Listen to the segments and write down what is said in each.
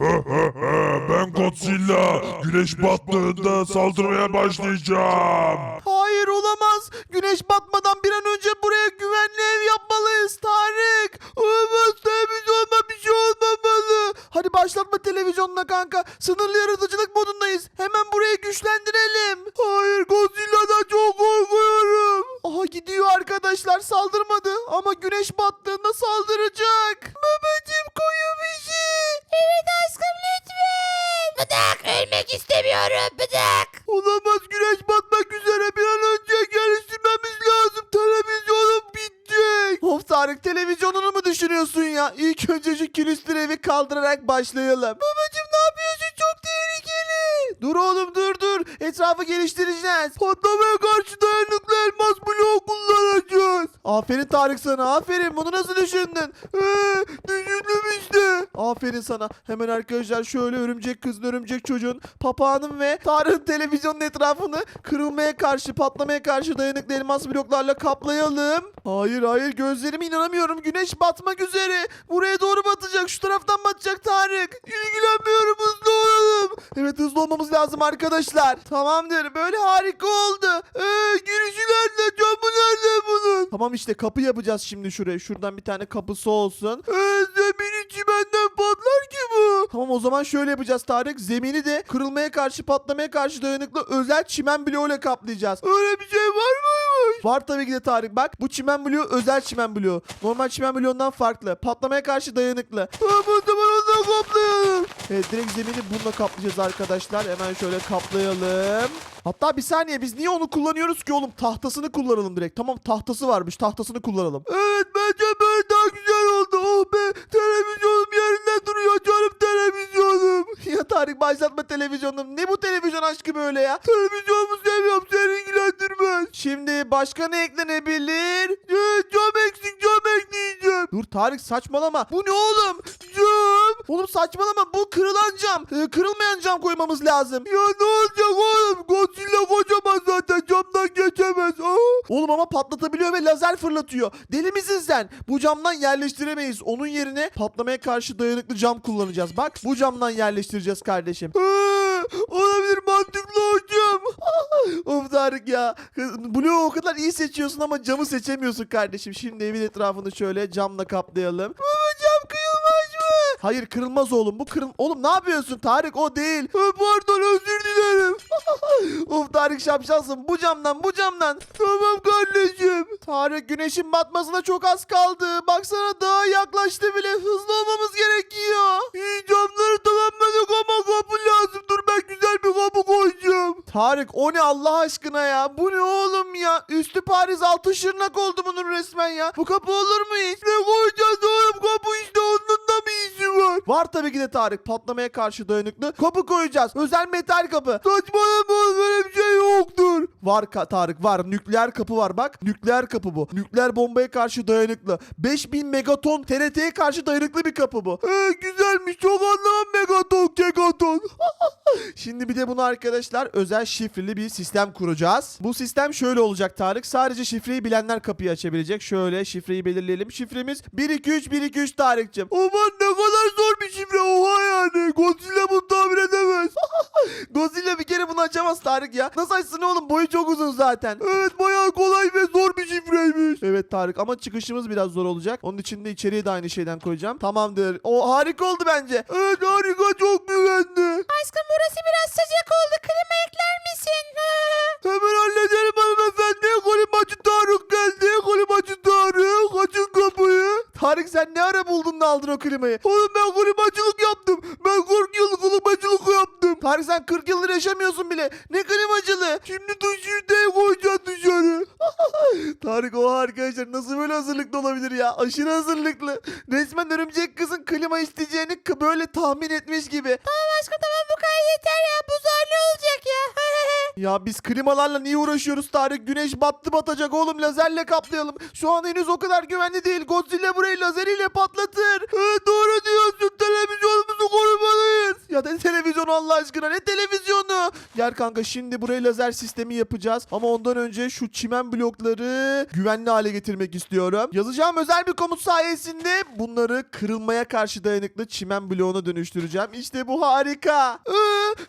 ben Godzilla. Güneş battığında saldırmaya başlayacağım. Hayır olamaz. Güneş batmadan bir an önce buraya güvenli ev yapmalıyız Tarık. Olamaz televizyonda bir şey olmamalı. Hadi başlatma televizyonuna kanka. Sınırlı yaratıcılık modundayız. Hemen burayı güçlendirelim. Hayır Godzilla'dan çok korkuyorum. Aha gidiyor arkadaşlar saldırmadı. Ama güneş battığında saldıracak. Babacım koyu bizi. Evet aşkım lütfen. Bıdık ölmek istemiyorum bıdık. Olamaz güneş batmak üzere bir an önce geliştirmemiz lazım. Televizyonum bitecek. Of Tarık televizyonunu mu düşünüyorsun ya? İlk önce şu külüstür evi kaldırarak başlayalım. Babacım Dur oğlum dur dur. Etrafı geliştireceğiz. Patlamaya karşı dayanıklı elmas bloğu kullanacağız. Aferin Tarık sana aferin. Bunu nasıl düşündün? Ee, düşündüm işte. Aferin sana. Hemen arkadaşlar şöyle örümcek kızın örümcek çocuğun papağanın ve Tarık'ın televizyonun etrafını kırılmaya karşı patlamaya karşı dayanıklı elmas bloklarla kaplayalım. Hayır hayır gözlerime inanamıyorum. Güneş batmak üzere. Buraya doğru batacak. Şu taraftan batacak Tarık. İlgilenmiyorum hızlı olalım. Evet hızlı olmamız lazım arkadaşlar. Tamamdır böyle harika oldu. Ee, girişi nerede? Camı nerede bunun? Tamam işte kapı yapacağız şimdi şuraya. Şuradan bir tane kapısı olsun. Ee, zemini çimenden patlar ki bu. Tamam o zaman şöyle yapacağız Tarık. Zemini de kırılmaya karşı patlamaya karşı dayanıklı özel çimen bloğuyla kaplayacağız. Öyle bir şey var mıymış? Var tabii ki de Tarık. Bak bu çimen bloğu özel çimen bloğu. Normal çimen bloğundan farklı. Patlamaya karşı dayanıklı. Ondan kaplayalım. Evet direkt zemini bununla kaplayacağız arkadaşlar. Hemen şöyle kaplayalım. Hatta bir saniye biz niye onu kullanıyoruz ki oğlum? Tahtasını kullanalım direkt. Tamam tahtası varmış. Tahtasını kullanalım. Evet bence böyle daha güzel oldu. Oh be televizyonum Tarık başlatma televizyonum. Ne bu televizyon aşkı böyle ya? Televizyonumu seviyorum seni ilgilendirmez. Şimdi başka ne eklenebilir? Ee, cam eksik cam ekleyeceğim. Dur Tarık saçmalama. Bu ne oğlum? Cam. Oğlum saçmalama bu kırılan cam. Ee, kırılmayan cam koymamız lazım. Ya ne olacak oğlum? Godzilla kocaman zaten camdan geçemez. Aa. Oğlum ama patlatabiliyor ve lazer fırlatıyor. Deli misin sen? Bu camdan yerleştiremeyiz. Onun yerine patlamaya karşı dayanıklı cam kullanacağız. Bak bu camdan yerleştireceğiz kardeşim. olabilir mantıklı hocam. of Tarık ya. Blue o kadar iyi seçiyorsun ama camı seçemiyorsun kardeşim. Şimdi evin etrafını şöyle camla kaplayalım. Baba cam kıyılmaz mı? Hayır kırılmaz oğlum. Bu kırıl... Oğlum ne yapıyorsun Tarık o değil. Pardon özür dilerim. of Tarık şapşalsın. Bu camdan bu camdan. Tamam kardeşim. Tarık güneşin batmasına çok az kaldı. Baksana daha yaklaştı bile. Hızlı olmamız gerekiyor. İyi camları tamamladık ama kapı lazım. Dur ben güzel bir kapı koyacağım. Tarık o ne Allah aşkına ya? Bu ne oğlum ya? Üstü Paris altı şırnak oldu bunun resmen ya. Bu kapı olur mu hiç? Ne koyacağız oğlum? Kapı işte işi var. Tabii ki de Tarık. Patlamaya karşı dayanıklı. Kapı koyacağız. Özel metal kapı. Saçmalama böyle bir şey yoktur. Var ka- Tarık var. Nükleer kapı var bak. Nükleer kapı bu. Nükleer bombaya karşı dayanıklı. 5000 megaton TRT'ye karşı dayanıklı bir kapı bu. Ee, güzelmiş. Çok anlamam megaton kegaton. Şimdi bir de bunu arkadaşlar özel şifreli bir sistem kuracağız. Bu sistem şöyle olacak Tarık. Sadece şifreyi bilenler kapıyı açabilecek. Şöyle şifreyi belirleyelim. Şifremiz 123 123 Tarık'cığım. Aman ne kadar zor bir şifre. Oha yani. Godzilla bunu tahmin edemez. Godzilla bir kere bunu açamaz Tarık ya. Nasıl açsın oğlum? Boyu çok uzun zaten. Evet bayağı kolay ve zor bir şifreymiş. Evet Tarık ama çıkışımız biraz zor olacak. Onun için de içeriye de aynı şeyden koyacağım. Tamamdır. O harika oldu bence. Evet harika çok güvenli. Aşkım burası biraz sıcak oldu. Klima ekler misin? Hemen halledelim hanımefendi. Kolimacı Tarık geldi. Kolimacı Tarık. Açın kapıyı. Tarık sen ne ara buldun da aldın o klimayı? Oğlum ben klimacılık yaptım. Ben 40 yıllık klimacılık yaptım. Tarık sen 40 yıldır yaşamıyorsun bile. Ne klimacılığı? Şimdi üniteyi koyacaksın dışarı. Tarık o arkadaşlar nasıl böyle hazırlıklı olabilir ya? Aşırı hazırlıklı. Resmen örümcek kızın klima isteyeceğini böyle tahmin etmiş gibi. Tamam aşkım tamam bu kadar yeter ya. Bu zor ne olacak ya? Ya biz klimalarla niye uğraşıyoruz Tarık? Güneş battı batacak oğlum lazerle kaplayalım. Şu an henüz o kadar güvenli değil. Godzilla burayı lazeriyle patlatır. Evet doğru diyorsun. Televizyonumuzu korumalıyız. Ya ne televizyonu Allah aşkına ne televizyonu? Gel kanka şimdi buraya lazer sistemi yapacağız. Ama ondan önce şu çimen blokları güvenli hale getirmek istiyorum. Yazacağım özel bir komut sayesinde bunları kırılmaya karşı dayanıklı çimen bloğuna dönüştüreceğim. İşte bu harika. Ee,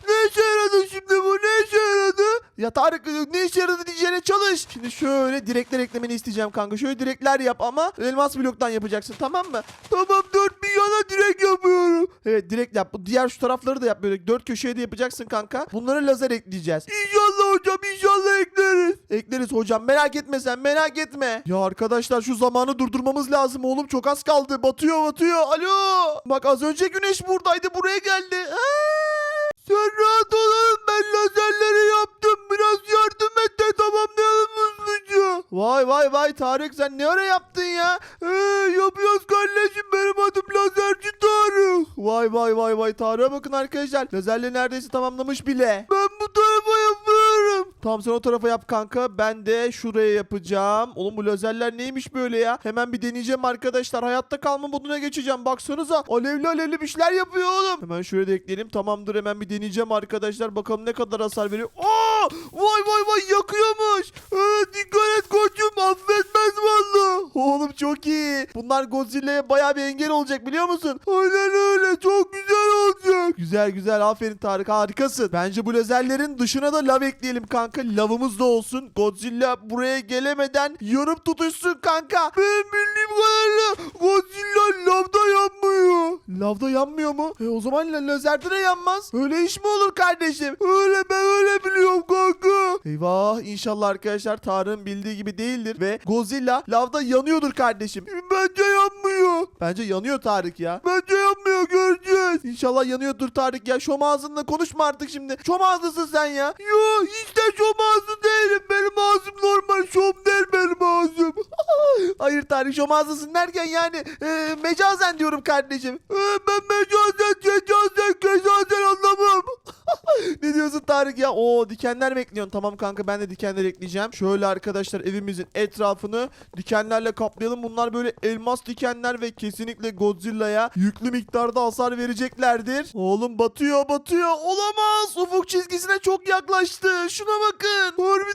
ne işe yaradı şimdi bu ne işe yaradı? Ya Tarık ne işe yaradı diyeceğine çalış. Şimdi şöyle direkler eklemeni isteyeceğim kanka. Şöyle direkler yap ama elmas bloktan yapacaksın tamam mı? Tamam dört bir yana direk yapıyorum. Evet direkt yap. Bu diğer şu tarafları da yap böyle. Dört köşeye de yapacaksın kanka. Bunlara lazer ekleyeceğiz. İnşallah hocam inşallah ekleriz. Ekleriz hocam merak etme sen merak etme. Ya arkadaşlar şu zamanı durdurmamız lazım oğlum. Çok az kaldı. Batıyor batıyor. Alo. Bak az önce güneş buradaydı buraya geldi. Aa! Sen rahat ol oğlum ben lazerleri yaptım. Biraz yardım et de tamamlayalım hızlıca. Vay vay vay Tarık sen ne ara yaptın ya? Ee, yapıyoruz kardeşim benim adım lazerci Tarık. Vay vay vay vay Tarık'a bakın arkadaşlar. Lazerleri neredeyse tamamlamış bile. Ben bu tarafa yapıyorum. Tamam sen o tarafa yap kanka. Ben de şuraya yapacağım. Oğlum bu lazerler neymiş böyle ya? Hemen bir deneyeceğim arkadaşlar. Hayatta kalma moduna geçeceğim. Baksanıza alevli alevli bir şeyler yapıyor oğlum. Hemen şuraya da ekleyelim. Tamamdır hemen bir deneyeceğim arkadaşlar. Bakalım ne kadar hasar veriyor. Vay vay vay yakıyormuş. Evet dikkat et koçum affetmez valla. Oğlum çok iyi. Bunlar Godzilla'ya baya bir engel olacak biliyor musun? Aynen öyle çok güzel olacak. Güzel güzel aferin Tarık harikasın. Bence bu lazerlerin dışına da lav ekleyelim kanka. Lavımız da olsun. Godzilla buraya gelemeden yanıp tutuşsun kanka. Benim bildiğim kadarıyla Godzilla lavda yanmıyor. Lavda yanmıyor mu? E o zaman la- lazerde de yanmaz. Öyle iş mi olur kardeşim? Öyle ben öyle biliyorum kanka. Eyvah inşallah arkadaşlar Tarık'ın bildiği gibi değildir ve Godzilla lavda yanıyordur kardeşim. Bence yanmıyor. Bence yanıyor Tarık ya. Bence yanmıyor göreceğiz. İnşallah yanıyordur Tarık ya. Şom ağzınla konuşma artık şimdi. Şom ağzlısın sen ya. Yo hiç de şom ağzı değilim. Benim ağzım normal şom değil benim ağzım. Hayır Tarık şom ağzlısın derken yani e, mecazen diyorum kardeşim. E, ben mecazen, cecazen, kezazen anlamam. ne diyorsun Tarık ya? Oo dikenler mi ekliyorsun? Tamam kanka ben de dikenler ekleyeceğim. Şöyle arkadaşlar evimizin etrafını dikenlerle kaplayalım. Bunlar böyle elmas dikenler ve kesinlikle Godzilla'ya yüklü miktarda hasar vereceklerdir. Oğlum batıyor batıyor. Olamaz. Ufuk çizgisine çok yaklaştı. Şuna bakın. Harbiden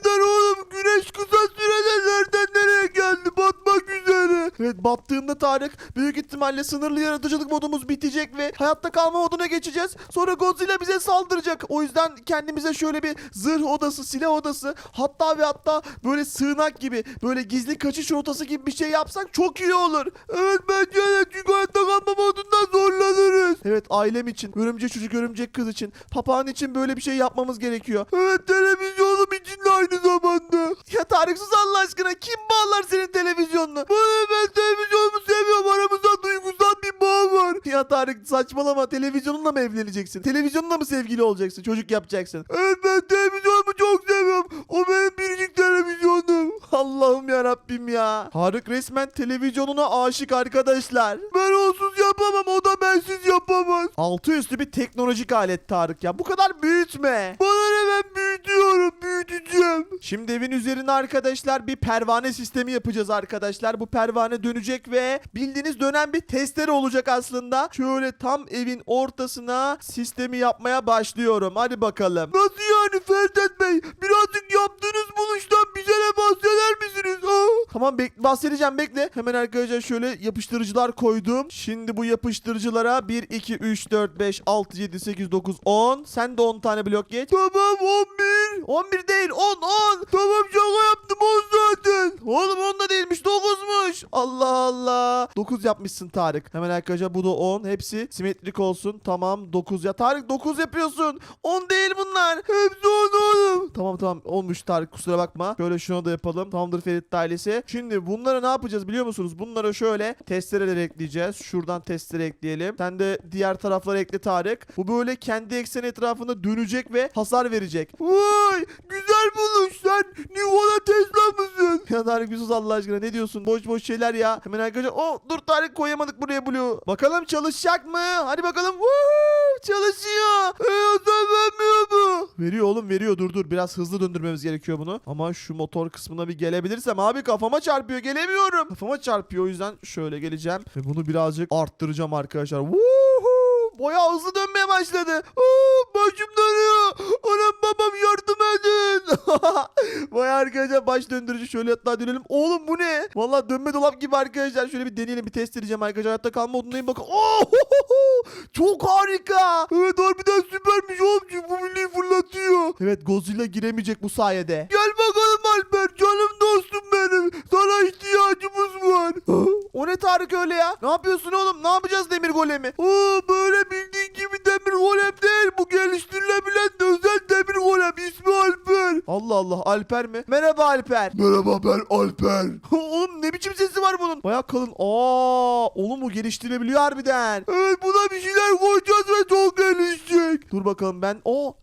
battığında Tarık büyük ihtimalle sınırlı yaratıcılık modumuz bitecek ve hayatta kalma moduna geçeceğiz. Sonra Godzilla bize saldıracak. O yüzden kendimize şöyle bir zırh odası, silah odası hatta ve hatta böyle sığınak gibi böyle gizli kaçış rotası gibi bir şey yapsak çok iyi olur. Evet bence de çünkü hayatta kalma modundan zorlanırız. Evet ailem için, örümcek çocuk, örümcek kız için, papağan için böyle bir şey yapmamız gerekiyor. Evet televizyonum için de aynı zamanda. Ya Tarık sus Allah aşkına kim bağlar senin televizyonunu? Bana ben televizyonumu seviyorum aramızda duygusal bir bağ var. Ya Tarık saçmalama televizyonunla mı evleneceksin? Televizyonla mı sevgili olacaksın? Çocuk yapacaksın. Evet ben televizyonumu çok seviyorum. O benim biricik televizyonum. Allah'ım ya Rabbim ya. Tarık resmen televizyonuna aşık arkadaşlar. Ben onsuz yapamam o da bensiz yapamaz. Altı üstü bir teknolojik alet Tarık ya. Bu kadar büyütme. Bana ne ben büyütüyorum büyüteceğim. Şimdi evin üzerine arkadaşlar bir pervane sistemi yapacağız arkadaşlar. Bu pervane dönecek ve bildiğiniz dönen bir testere olacak aslında. Şöyle tam evin ortasına sistemi yapmaya başlıyorum. Hadi bakalım. Nasıl yani Ferdet Bey? Birazcık yaptığınız buluştan bize ne bahseder misiniz? Tamam bek bahsedeceğim bekle. Hemen arkadaşlar şöyle yapıştırıcılar koydum. Şimdi bu yapıştırıcılara 1, 2, 3, 4, 5, 6, 7, 8, 9, 10. Sen de 10 tane blok geç. Tamam 11. 11 değil 10 10. Tamam şaka yaptım 10 zaten. Oğlum 10 da değilmiş 9'muş. Allah Allah. 9 yapmışsın Tarık. Hemen arkadaşlar bu da 10. Hepsi simetrik olsun. Tamam 9 ya. Tarık 9 yapıyorsun. 10 değil bunlar. Hepsi 10 oğlum. Tamam tamam olmuş Tarık kusura bakma. Şöyle şunu da yapalım. Tamamdır Ferit ailesi. Şimdi bunlara ne yapacağız biliyor musunuz? Bunlara şöyle testereler ekleyeceğiz. Şuradan testere ekleyelim. Sen de diğer taraflara ekle Tarık. Bu böyle kendi ekseni etrafında dönecek ve hasar verecek. Vay güzel buluş sen Nikola Tesla mısın? Ya Tarık Yusuf Allah aşkına ne diyorsun? Boş boş şeyler ya. Hemen arkadaşlar. Oh dur Tarık koyamadık buraya Blue. Bakalım çalışacak mı? Hadi bakalım. Woo, çalışıyor. Vermiyor mu? Veriyor oğlum veriyor. Dur dur biraz hızlı döndürmemiz gerekiyor bunu. Ama şu motor kısmına bir gelebilirsem abi kafama çarpıyor gelemiyorum. Kafama çarpıyor o yüzden şöyle geleceğim. Ve bunu birazcık arttıracağım arkadaşlar. Woohoo! Bayağı hızlı dönmeye başladı. Aa, başım dönüyor. Anam babam yardım edin. Bayağı arkadaşlar baş döndürücü şöyle hatta dönelim. Oğlum bu ne? Vallahi dönme dolap gibi arkadaşlar. Şöyle bir deneyelim bir test edeceğim arkadaşlar. Hayatta kalma modundayım bakın. Oh, çok harika. Evet harbiden süpermiş oğlum. Bu milli fırlatıyor. Evet Godzilla giremeyecek bu sayede. Gel bakalım Alper canım dostum benim. Sana ihtiyacımız var. o ne Tarık öyle ya? Ne yapıyorsun oğlum? Ne yapacağız demir golemi? Oo böyle bildiğin gibi demir golem değil. Bu geliştirilebilen Allah Allah Alper mi? Merhaba Alper. Merhaba ben Alper. oğlum ne biçim sesi var bunun? Baya kalın. Aa, oğlum bu geliştirebiliyor harbiden. Evet buna bir şeyler koyacağız ve çok gelişecek. Dur bakalım ben. O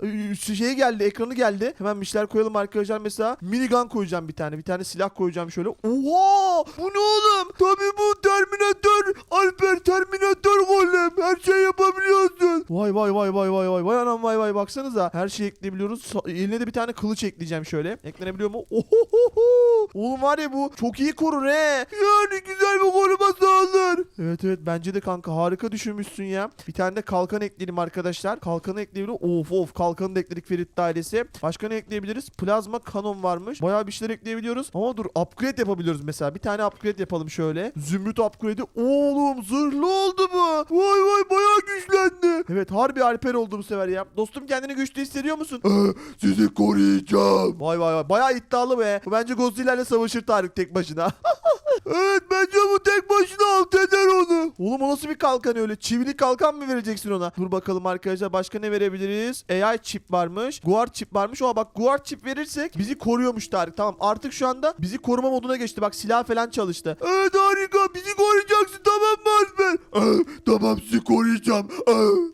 şey geldi ekranı geldi. Hemen bir şeyler koyalım arkadaşlar mesela. Minigun koyacağım bir tane. Bir tane silah koyacağım şöyle. Oha! Bu ne oğlum? Tabii bu Terminator. Alper Terminator golem. Her şey yapabiliyorsun. Vay vay vay vay vay vay. Vay anam vay vay baksanıza. Her şeyi ekleyebiliyoruz. Eline de bir tane kılıç ekleyeceğim şöyle. Eklenebiliyor mu? Ohohoho! Oğlum var ya bu çok iyi korur he. Yani güzel bir koruma sağlar. Evet evet bence de kanka harika düşünmüşsün ya. Bir tane de kalkan ekleyelim arkadaşlar. Kalkanı ekleyebiliriz. Of of kalkanı da ekledik Ferit dairesi. Başka ne ekleyebiliriz? Plazma kanon varmış. Bayağı bir şeyler ekleyebiliyoruz. Ama dur upgrade yapabiliyoruz mesela. Bir tane upgrade yapalım şöyle. Zümrüt upgrade'i. Oğlum zırhlı oldu bu. Vay vay bayağı güçlendi. Evet harbi Alper oldu bu sefer ya. Dostum kendini güçlü hissediyor musun? Sizi koruyacağım. Vay vay vay bayağı iddialı be. Bu bence Godzilla ile savaşır Tarık tek başına. evet bence bu tek başına alt eder onu. Oğlum o nasıl bir kalkan öyle? Çivili kalkan mı vereceksin ona? Dur bakalım arkadaşlar başka ne verebiliriz? AI çip varmış. Guard çip varmış. Oha bak Guard çip verirsek bizi koruyormuş Tarık. Tamam artık şu anda bizi koruma moduna geçti. Bak silah falan çalıştı. Evet harika bizi koruyacaksın tamam mı Alper? Tamam sizi koruyacağım.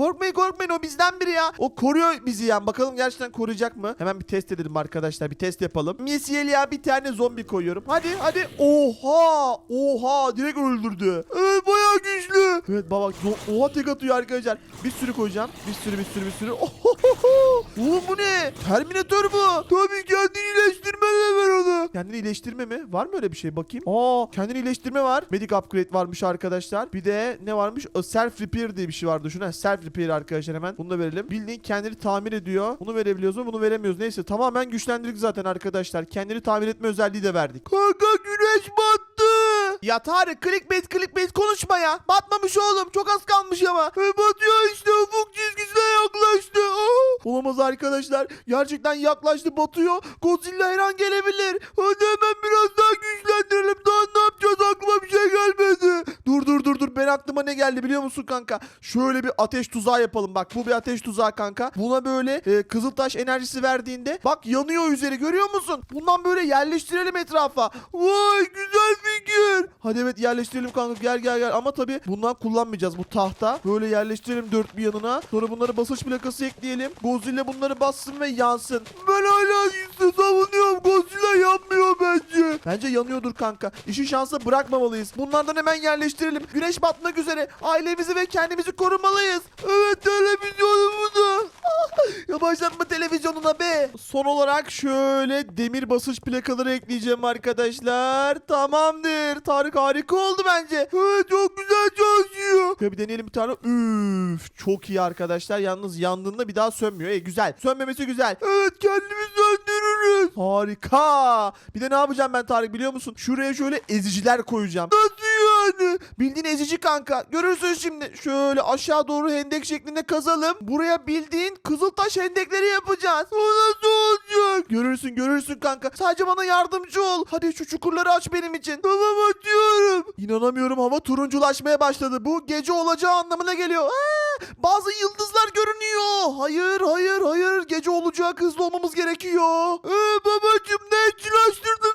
Korkmayın korkmayın o bizden biri ya. O koruyor bizi yani. Bakalım gerçekten koruyacak mı? Hemen bir test edelim arkadaşlar. Bir test yapalım. Misyel ya bir tane zombi koyuyorum. Hadi hadi. Oha. Oha. Direkt öldürdü. Evet bayağı güçlü. Evet baba. Oha tek atıyor arkadaşlar. Bir sürü koyacağım. Bir sürü bir sürü bir sürü. Ohohoho. Oğlum bu ne? Terminator bu. Tabii kendini iyileştirme de ver onu. Kendini iyileştirme mi? Var mı öyle bir şey? Bakayım. Aa kendini iyileştirme var. Medic upgrade varmış arkadaşlar. Bir de ne varmış? A self repair diye bir şey vardı. Şuna self repair arkadaşlar hemen. Bunu da verelim. Bildiğin kendini tamir ediyor. Bunu verebiliyoruz mu? Bunu veremiyoruz. Neyse tamamen güçlendirdik zaten arkadaşlar. Kendini tamir etme özelliği de verdik. Kanka güneş battı. Ya Tarık clickbait clickbait konuşma ya. Batmamış oğlum. Çok az kalmış ama. E, batıyor işte ufuk çizgisine yaklaştı. Aa! Olamaz arkadaşlar. Gerçekten yaklaştı batıyor. Godzilla her an gelebilir. Hadi hemen biraz daha güçlendirelim. Daha ne yapacağız aklıma bir şey gelmedi. Dur dur dur dur. Ben aklıma ne geldi biliyor musun kanka? Şöyle bir ateş tuzağı yapalım. Bak bu bir ateş tuzağı kanka. Buna böyle e, kızıltaş enerjisi verdiğinde bak yanıyor üzeri görüyor musun? Bundan böyle yerleştirelim etrafa. Vay güzel fikir. Hadi evet yerleştirelim kanka gel gel gel. Ama tabii bundan kullanmayacağız bu tahta. Böyle yerleştirelim dört bir yanına. Sonra bunları basınç plakası ekleyelim. Godzilla bunları bassın ve yansın. Ben hala savunuyorum. Godzilla yanmıyor bence. Bence yanıyordur kanka. İşi şansa bırakmamalıyız. Bunlardan hemen yerleştirelim. Güneş batmak üzere. Ailemizi ve kendimizi korumalıyız. Evet televizyonumuzu. ya başlatma televizyonuna be. Son olarak şöyle demir basınç plakaları ekleyeceğim arkadaşlar. Tamamdır. Tarık harika oldu bence. Evet çok güzel çalışıyor. Ya bir deneyelim bir tane. Üf çok iyi arkadaşlar. Yalnız yandığında bir daha sönmüyor. E güzel. Sönmemesi güzel. Evet kendimizi söndürürüz. Harika. Bir de ne yapacağım ben Tarık biliyor musun? Şuraya şöyle eziciler koyacağım. Nasıl yani? Bildiğin ezici kanka. Görürsün şimdi. Şöyle aşağı doğru hendek şeklinde kazalım. Buraya bildiğin kızıltaş hendekleri yapacağız. O nasıl olacak? Görürsün görürsün kanka. Sadece bana yardımcı ol. Hadi şu çukurları aç benim için. Tamam açıyorum. İnanamıyorum hava turunculaşmaya başladı. Bu gece olacağı anlamına geliyor. Aa, bazı yıldızlar görünüyor. Hayır hayır hayır. Gece olacak hızlı olmamız gerekiyor. Ee, babacım ne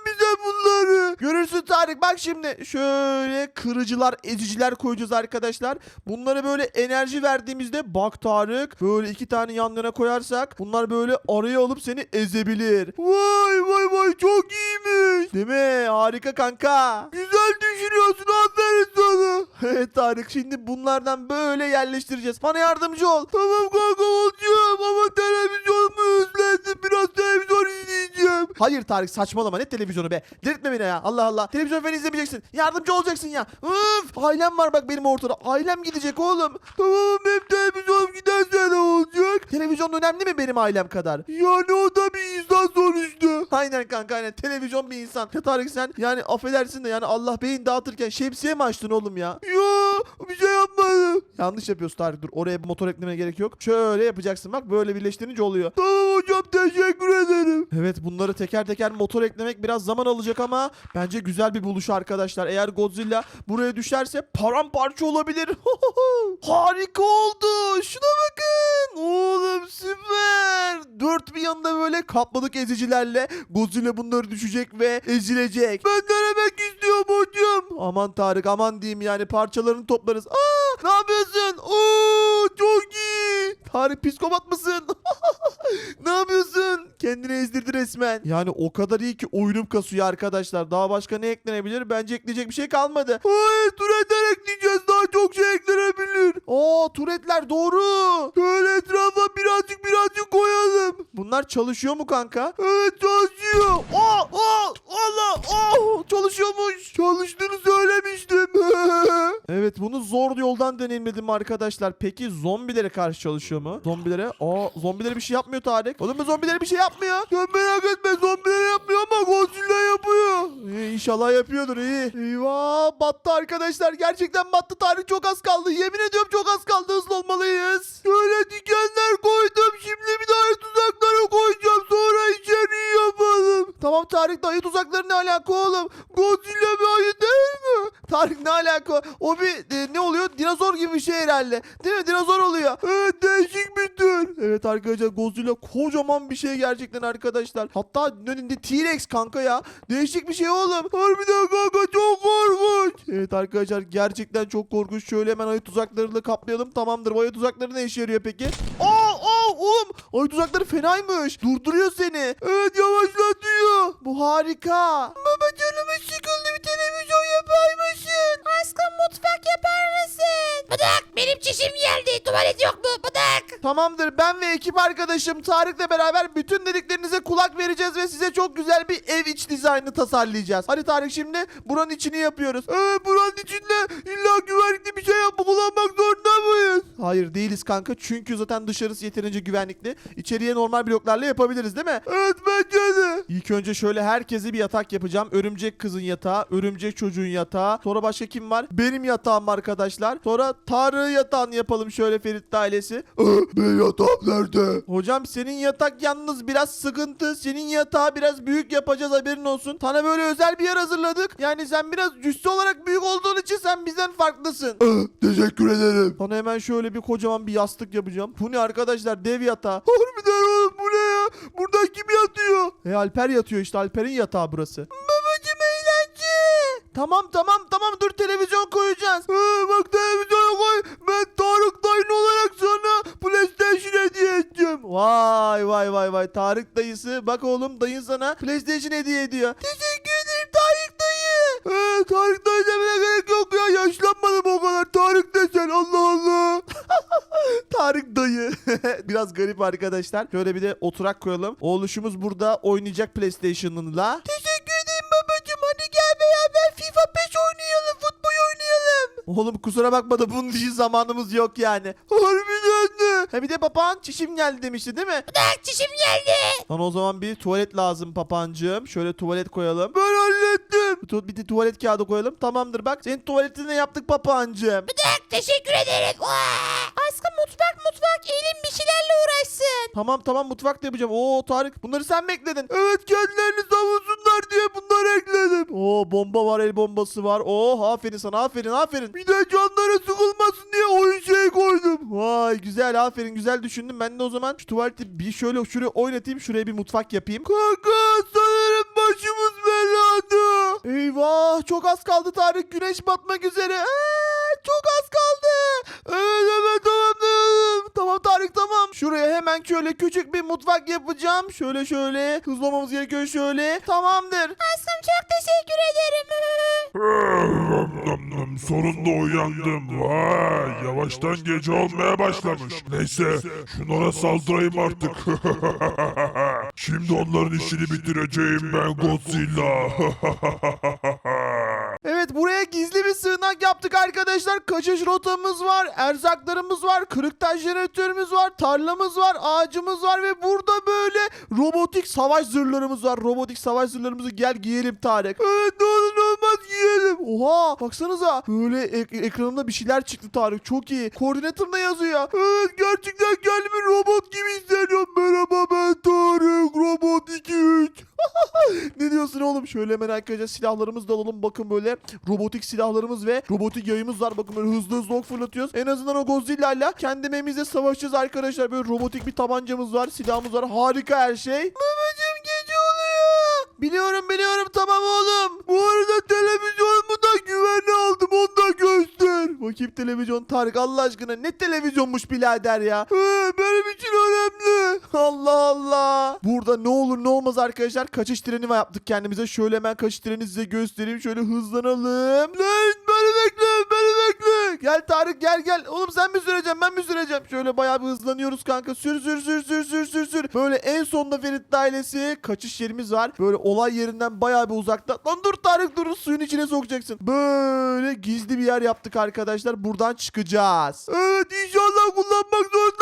bize bunları? Görürsün Tarık bak şimdi. Şöyle kırıcılar eziciler koyacağız arkadaşlar. Bunlara böyle enerji verdiğimizde bak Tarık böyle iki tane yan yana koyarsak bunlar böyle araya alıp seni ezebilir. Vay vay vay çok iyiymiş. Değil mi? Harika kanka. Güzel düşünüyorsun aferin sana. evet Tarık şimdi bunlardan böyle yerleştireceğiz. Bana yardımcı ol. Tamam kanka olacağım ama televizyonumu özledim. Biraz televizyon izleyeceğim. Hayır Tarık saçmalama ne televizyonu be. Delirtme beni ya Allah Allah. Televizyon falan izlemeyeceksin. Yardımcı olacaksın ya. Üf. Ailem var bak benim ortada. Ailem gidecek oğlum. Tamam benim televizyonum giderse ne olacak? Televizyon önemli mi benim ailem kadar? Yani o da bir insan sonuçta. Aynen kanka aynen. Televizyon bir insan. Ya Tarık sen yani affedersin de yani Allah beyin dağıtırken şemsiye mi açtın oğlum ya? Ya bir şey yapmadım. Yanlış yapıyorsun Tarık dur. Oraya motor eklemeye gerek yok. Şöyle yapacaksın bak böyle birleştirince oluyor. Tamam hocam teşekkür ederim. Evet bunları teker teker motor eklemek biraz zaman alacak ama bence güzel bir buluş arkadaşlar. Eğer Godzilla buraya düşerse paramparça olabilir. Harika oldu. Şuna bakın. Oğlum süper. Dört bir yanında böyle kapladık ezicilerle Godzilla bunları düşecek ve ezilecek. Ben denemek istiyorum hocam. Aman Tarık aman diyeyim yani parçalarını toplarız. Aa, Ne yapıyorsun? Oo çok iyi. Tarık psikopat mısın? ne yapıyorsun? Kendini ezdirdi resmen. Yani o kadar iyi ki oyunum kasıyor arkadaşlar. Daha başka ne eklenebilir? Bence ekleyecek bir şey kalmadı. Hayır türeter ekleyeceğiz daha çok şey eklenebilir. Oo turetler doğru. Şöyle etrafa birazcık birazcık koyalım. Bunlar çalışıyor mu kanka? Evet çalışıyor. Aa, aa, Allah, aa, çalışıyormuş. Çalıştığını söylemiştim. Evet bunu zor yoldan deneyimledim arkadaşlar. Peki zombilere karşı çalışıyor mu? Zombilere? Aa zombilere bir şey yapmıyor Tarık. Oğlum bu zombilere bir şey yapmıyor. Sen merak etme zombiler yapmıyor ama Godzilla yapıyor. İyi, inşallah yapıyordur iyi. Eyvah battı arkadaşlar. Gerçekten battı. Tarih çok az kaldı. Yemin ediyorum çok az kaldı. Hızlı olmalıyız. Şöyle dikenler koydum. Şimdi bir tane tuzaklara koyacağım. Tamam Tarık dayı tuzakları ne alaka oğlum? Godzilla bir ayı değil mi? Tarık ne alaka? O bir e, ne oluyor? Dinozor gibi bir şey herhalde. Değil mi? Dinozor oluyor. Evet değişik bir tür. Evet arkadaşlar Godzilla kocaman bir şey gerçekten arkadaşlar. Hatta önünde T-Rex kanka ya. Değişik bir şey oğlum. Harbiden kanka çok korkunç. Evet arkadaşlar gerçekten çok korkunç. Şöyle hemen ayı tuzaklarıyla kaplayalım. Tamamdır. Bu ayı tuzakları ne işe yarıyor peki? Aa, aa oğlum. Ayı tuzakları fenaymış. Durduruyor seni. Evet arkadaşım Tarık'la beraber bütün dediklerinize kulak vereceğiz ve size çok güzel bir ev iç dizaynı tasarlayacağız. Hadi Tarık şimdi buranın içini yapıyoruz. Evet buranın içinde illa güvenlikli bir şey yap kullanmak zorunda? Hayır değiliz kanka. Çünkü zaten dışarısı yeterince güvenlikli. İçeriye normal bloklarla yapabiliriz değil mi? Evet bence de. İlk önce şöyle herkese bir yatak yapacağım. Örümcek kızın yatağı, örümcek çocuğun yatağı. Sonra başka kim var? Benim yatağım arkadaşlar. Sonra Tarık'ın yatağını yapalım şöyle Ferit ailesi. Benim yatağım nerede? Hocam senin yatak yalnız biraz sıkıntı. Senin yatağı biraz büyük yapacağız haberin olsun. Sana böyle özel bir yer hazırladık. Yani sen biraz cüssü olarak büyük olduğun için sen bizden farklısın. Teşekkür ederim. Sana hemen şöyle bir kocaman bir yastık yapacağım. Bu ne arkadaşlar dev yatağı. Harbiden oğlum bu ne ya? Burada kim yatıyor? E Alper yatıyor işte Alper'in yatağı burası. Babacım eğlence. Tamam tamam tamam dur televizyon koyacağız. Ee, bak televizyona koy. Ben Tarık dayın olarak sana PlayStation hediye edeceğim. Vay vay vay vay Tarık dayısı bak oğlum dayın sana PlayStation hediye ediyor. Teşekkür. Ee, Tarık dayı demene gerek yok ya. Yaşlanmadım o kadar. Tarık desen Allah Allah. Tarık dayı. Biraz garip arkadaşlar. Şöyle bir de oturak koyalım. Oğluşumuz burada oynayacak PlayStation'ınla. Teşekkür ederim babacım. Hadi gel beraber FIFA 5 oynayalım. Futbol oynayalım. Oğlum kusura bakma da bunun için zamanımız yok yani. Harbiden de. Ha bir de papağan çişim geldi demişti değil mi? Bıdık çişim geldi. Sana o zaman bir tuvalet lazım papağancığım. Şöyle tuvalet koyalım. Ben hallettim. Bir, tu- bir de tuvalet kağıdı koyalım. Tamamdır bak. Senin tuvaletini yaptık papağancığım. Bıdık teşekkür ederim. Vaa. Aşkım mutfak mutfak. Elim bir şeylerle uğraşsın. Tamam tamam mutfakta yapacağım. Oo Tarık bunları sen mi ekledin? Evet kendilerini savunsunlar diye bunları ekledim. Oo bomba var el bombası var. Oo aferin sana aferin aferin. Bir de canları sıkılmasın diye oyun şey koydum. Vay güzel aferin güzel düşündüm. Ben de o zaman şu tuvaleti bir şöyle şuraya oynatayım. Şuraya bir mutfak yapayım. Kanka sanırım başımız belada. Eyvah çok az kaldı Tarık. Güneş batmak üzere. Aa, çok az kaldı. Evet evet tamam Tamam Tarık tamam. Şuraya hemen şöyle küçük bir mutfak yapacağım. Şöyle şöyle. Hızlı olmamız gerekiyor şöyle. Tamamdır. Aşkım çok teşekkür ederim. sonunda uyandım. Vay, yavaştan gece olmaya başlamış. Neyse, şunlara saldırayım artık. Şimdi onların işini bitireceğim ben Godzilla. Evet buraya gizli bir sığınak yaptık arkadaşlar. Kaçış rotamız var, erzaklarımız var, kırık jeneratörümüz var, tarlamız var, ağacımız var ve burada böyle robotik savaş zırhlarımız var. Robotik savaş zırhlarımızı gel giyelim Tarık. Evet ne olur ne olmaz giyelim. Oha baksanıza böyle ek- ekranımda bir şeyler çıktı Tarık çok iyi. Koordinatımda yazıyor. Evet gerçekten kendimi robot gibi hissediyorum. Merhaba ben Tarık Robot 2-3. ne diyorsun oğlum? Şöyle hemen arkadaşlar silahlarımızı da alalım. Bakın böyle robotik silahlarımız ve robotik yayımız var. Bakın böyle hızlı hızlı ok fırlatıyoruz. En azından o Godzilla ile kendi memimizle savaşacağız arkadaşlar. Böyle robotik bir tabancamız var. Silahımız var. Harika her şey. Babacım. Biliyorum biliyorum tamam oğlum. Bu arada televizyonumu da güvenli aldım. Onu da göster. Bakayım televizyon Tarık Allah aşkına ne televizyonmuş birader ya. Ee, benim için önemli. Allah Allah. Burada ne olur ne olmaz arkadaşlar kaçış treni var yaptık kendimize. Şöyle hemen kaçış treni size göstereyim. Şöyle hızlanalım. Lan beni bekle beni bekle. Gel Tarık gel gel. Oğlum sen mi süreceksin ben mi süreceğim? Şöyle bayağı bir hızlanıyoruz kanka. Sür sür sür sür sür sür sür. Böyle en sonunda Ferit ailesi kaçış yerimiz var. Böyle olay yerinden bayağı bir uzakta. Lan dur Tarık dur suyun içine sokacaksın. Böyle gizli bir yer yaptık arkadaşlar. Buradan çıkacağız. Evet inşallah kullanmak zorunda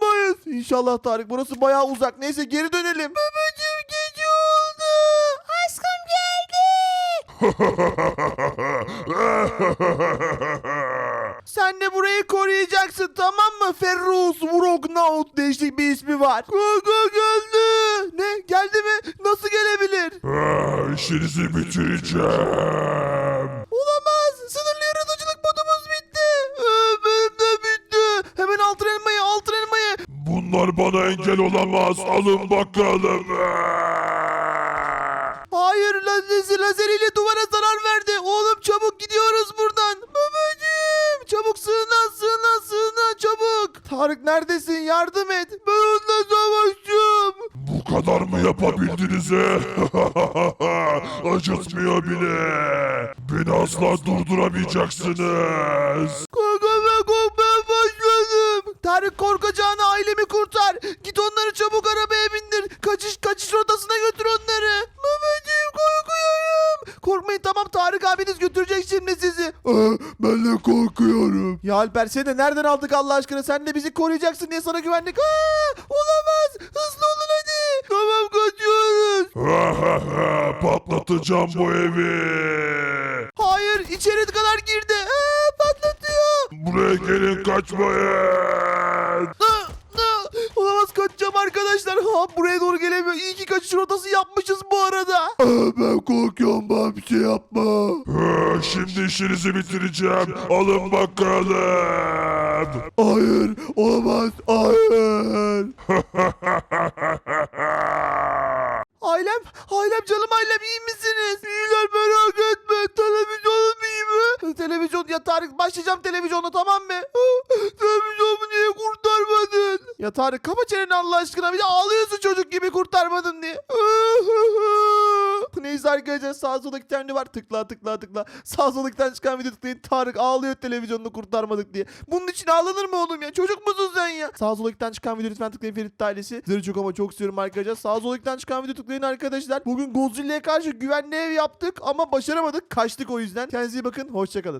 kalmayız. İnşallah Tarık burası bayağı uzak. Neyse geri dönelim. Babacım gece Sen de burayı koruyacaksın tamam mı? Ferrus Vrognaut değişik bir ismi var. Kanka geldi. Ne? Geldi mi? Nasıl gelebilir? Ah, İşinizi bitireceğim. Olamaz. Sınırlı yaratıcılık modumuz bitti. Ee, benim de bitti. Hemen altın elmayı altın elmayı. Bunlar bana engel olamaz. Alın bakalım. Lazeri, lazeriyle duvara zarar verdi. Oğlum çabuk gidiyoruz buradan. Babacım çabuk sığınan sığınan sığınan çabuk. Tarık neredesin yardım et. Ben onunla savaşacağım. Bu kadar mı yapabildiniz he? Acıtmıyor bile. Beni asla durduramayacaksınız. Kanka ben korkmaya başladım. Tarık korkacağına ailemi kurtar. Git onları çabuk arabaya Alper seni de nereden aldık Allah aşkına? Sen de bizi koruyacaksın diye sana güvendik. Aa, olamaz. Hızlı olun hadi. Tamam kaçıyoruz. Patlatacağım bu evi. Hayır içeri kadar girdi. Aa, patlatıyor. Buraya gelin kaçmayın. Ah, ah, Olamaz kaçacağım arkadaşlar. Ha buraya doğru gelemiyor. İyi ki kaçış rotası yapmışız bu arada. ben korkuyorum ben bir şey yapma. Ah, İşinizi bitireceğim. Alın bakalım. Hayır olamaz hayır. Ailem, ailem canım ailem iyi misiniz? İyiler merak etme. Televizyonum iyi mi? Televizyon ya Tarık başlayacağım televizyonda tamam mı? Televizyonumu niye kurtarmadın? Ya Tarık kapa çeneni Allah aşkına bir de ağlıyorsun çocuk gibi kurtarmadın diye. Neyse arkadaşlar sağ solda iki tane var tıkla tıkla tıkla. Sağ soldakten çıkan video tıklayın. Tarık ağlıyor televizyonunu kurtarmadık diye. Bunun için ağlanır mı oğlum ya? Çocuk musun sen ya? Sağ soldakten çıkan video lütfen tıklayın Ferit ailesi. Sizleri çok ama çok istiyorum arkadaşlar. Sağ soldakten çıkan video tıklayın arkadaşlar. Bugün Godzilla'ya karşı güvenli ev yaptık ama başaramadık. Kaçtık o yüzden. Kendinize iyi bakın. Hoşçakalın.